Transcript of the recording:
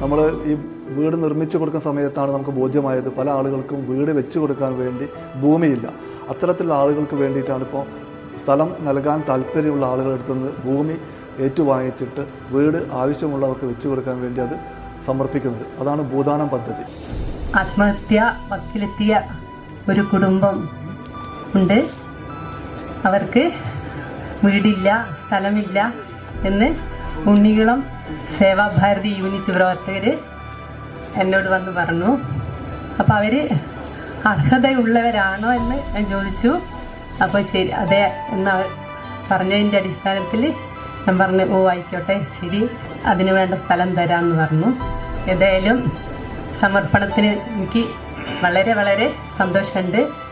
നമ്മൾ ഈ വീട് നിർമ്മിച്ചു കൊടുക്കുന്ന സമയത്താണ് നമുക്ക് ബോധ്യമായത് പല ആളുകൾക്കും വീട് വെച്ചു കൊടുക്കാൻ വേണ്ടി ഭൂമിയില്ല. അത്തരത്തിലുള്ള ആളുകൾക്ക് വേണ്ടിയിട്ടാണ് ഇപ്പോൾ സ്ഥലം നൽകാൻ താല്പര്യമുള്ള ആളുകളുടെ അടുത്ത് നിന്ന് ഭൂമി ഏറ്റുവാങ്ങിച്ചിട്ട് വീട് ആവശ്യമുള്ളവർക്ക് വെച്ചു കൊടുക്കാൻ വേണ്ടി അത് സമർപ്പിക്കുന്നത്. അതാണ് ഭൂദാനം പദ്ധതി. ആത്മഹത്യ വക്കിലെത്തിയ ഒരു കുടുംബം ഉണ്ട്. അവർക്ക് വീടില്ല സ്ഥലമില്ല എന്ന് ഉണ്ണികുളം സേവാഭാരതി യൂണിറ്റ് പ്രവർത്തകർ എന്നോട് വന്ന് പറഞ്ഞു. അപ്പം അവർ അർഹതയുള്ളവരാണോ എന്ന് ഞാൻ ചോദിച്ചു. അപ്പോൾ ശരി അതെ എന്ന് പറഞ്ഞതിന്റെ അടിസ്ഥാനത്തിൽ ഞാൻ പറഞ്ഞു ഓ ആയിക്കോട്ടെ ശരി അതിന് വേണ്ട സ്ഥലം തരാമെന്ന് പറഞ്ഞു. ഏതായാലും സമർപ്പണത്തിന് എനിക്ക് വളരെ വളരെ സന്തോഷമുണ്ട്.